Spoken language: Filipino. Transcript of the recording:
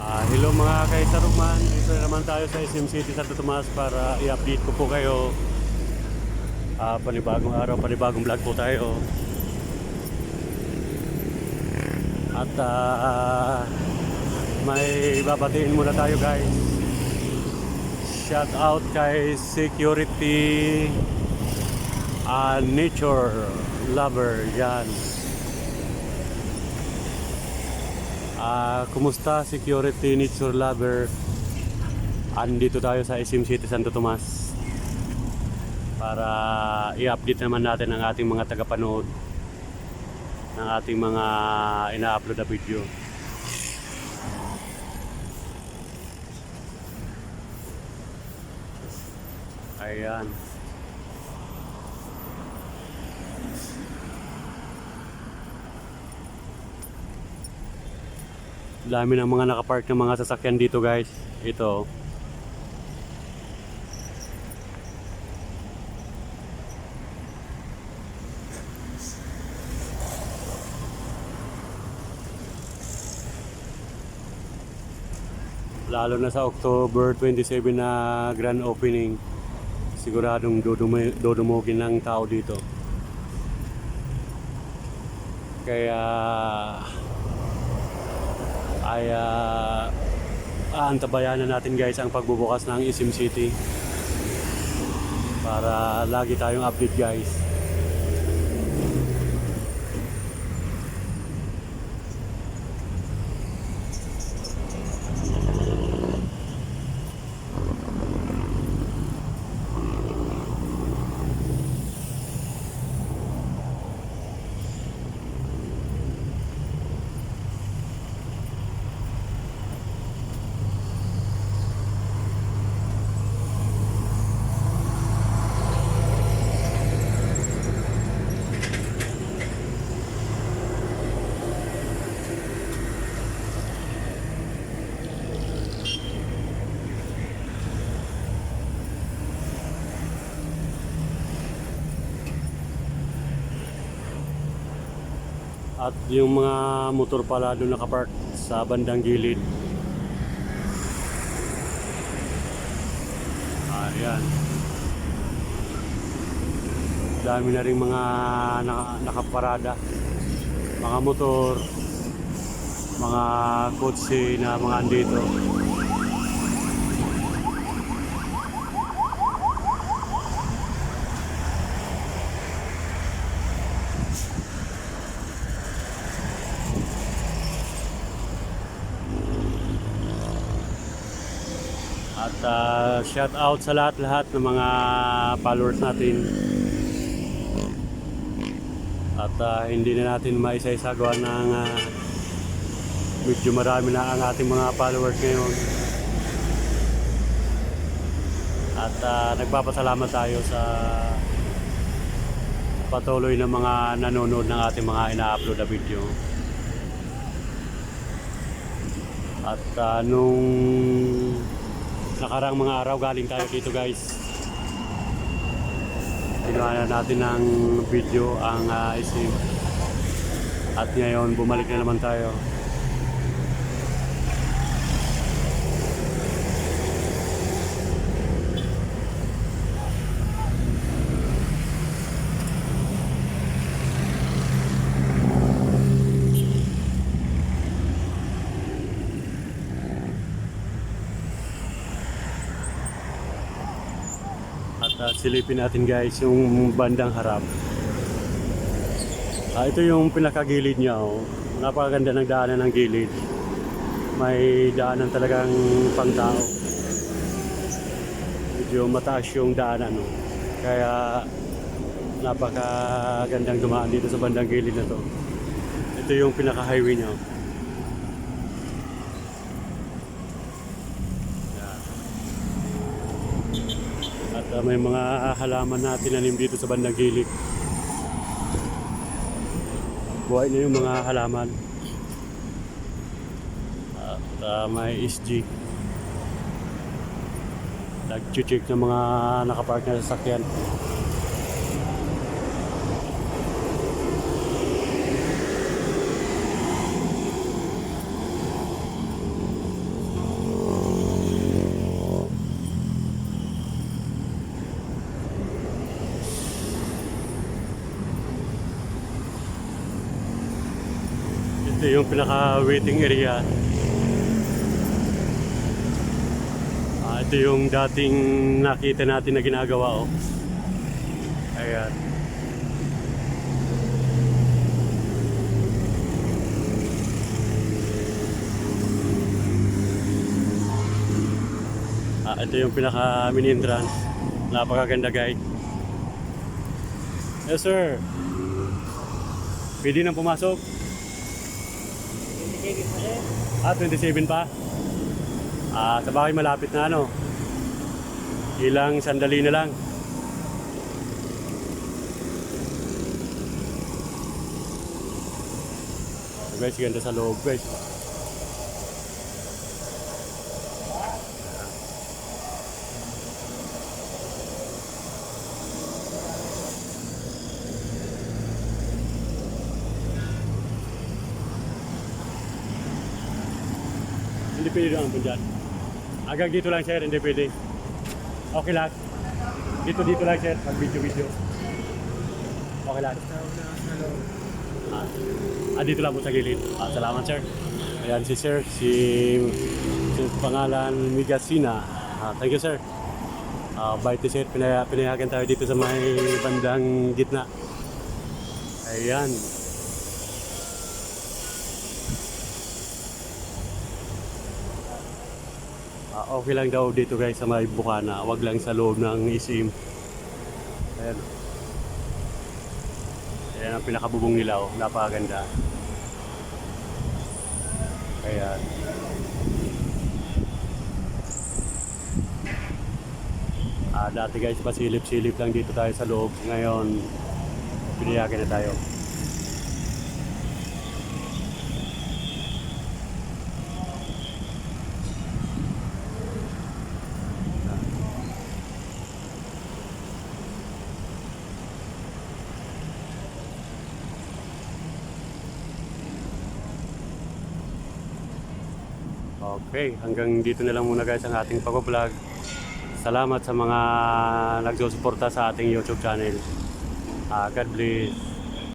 Ah, hello mga kaisaruman, dito na naman tayo sa SM City Santo Tomas para i-update ko po kayo. Ah, panibagong araw, panibagong vlog po tayo. At ah, may babatiin muna tayo guys. Shout out kay security ah, nature lover yan. Ah, kumusta security nature lover? Andito tayo sa SM City Santo Tomas para i-update naman natin ang ating mga tagapanood ng ating mga ina-upload na video. Ayan. Dami ng mga nakapark ng mga sasakyan dito guys. Ito. Lalo na sa October 27 na grand opening. Siguradong dudumi, ng tao dito. Kaya ay uh, aantabayan na natin guys ang pagbubukas ng Isim City. Para lagi tayong update guys at yung mga motor pala doon nakapark sa bandang gilid. Ayan. Dami na rin mga naka, nakaparada. Mga motor mga kotse na mga andito At ah, shout out sa lahat-lahat ng mga followers natin. At ah, hindi na natin maisa-isagawa ng ah, medyo marami na ang ating mga followers ngayon. At ah, nagpapasalamat tayo sa patuloy na mga nanonood ng ating mga ina-upload na video. At ah, nung nakarang mga araw galing tayo dito guys. Ginawa na natin ng video ang uh, isim at ngayon bumalik na naman tayo At silipin natin guys yung bandang harap. Ah, ito yung pinakagilid niya. Oh. Napakaganda ng daanan ng gilid. May daanan talagang pangtao. Medyo mataas yung daanan. Oh. Kaya napakagandang dumaan dito sa bandang gilid na to. Ito yung pinaka-highway niya. oh. At uh, may mga halaman na tinanim dito sa bandang gilid. Buhay na yung mga halaman. At uh, may SG. Nag-check ng mga nakapark na sasakyan. Yung pinaka-waiting area. Ah, ito yung dating nakita natin na ginagawa, oh. Ayan. Ah, ito yung pinaka mini entrance. Napakaganda guys. Yes sir. Pwede nang pumasok. Ah, 27 pa? Ah, sa bahay malapit na ano. Ilang sandali na lang. Guys, ganda sa loob guys. Hindi pwede naman po dyan. Hanggang dito lang sir, hindi pwede. Okay lang. Dito dito lang sir, pag video video. Okay lang. Ah, ah, dito lang po sa gilid. Ah, salamat sir. Ayan si sir, si, si pangalan Migasina. Ah, thank you sir. Ah, bait ni sir, pinaya, pinayagan tayo dito sa may bandang gitna. Ayan. Ah, okay lang daw dito guys sa may Bukana, wag lang sa loob ng isim. Ayan. Ayan ang pinakabubong nila, oh. napakaganda. Ayan. Ah, dati guys, pasilip-silip lang dito tayo sa loob. Ngayon, pinayagan na tayo. Okay, hanggang dito na lang muna guys ang ating pag-vlog. Salamat sa mga nagsusuporta sa ating YouTube channel. Ah, God bless.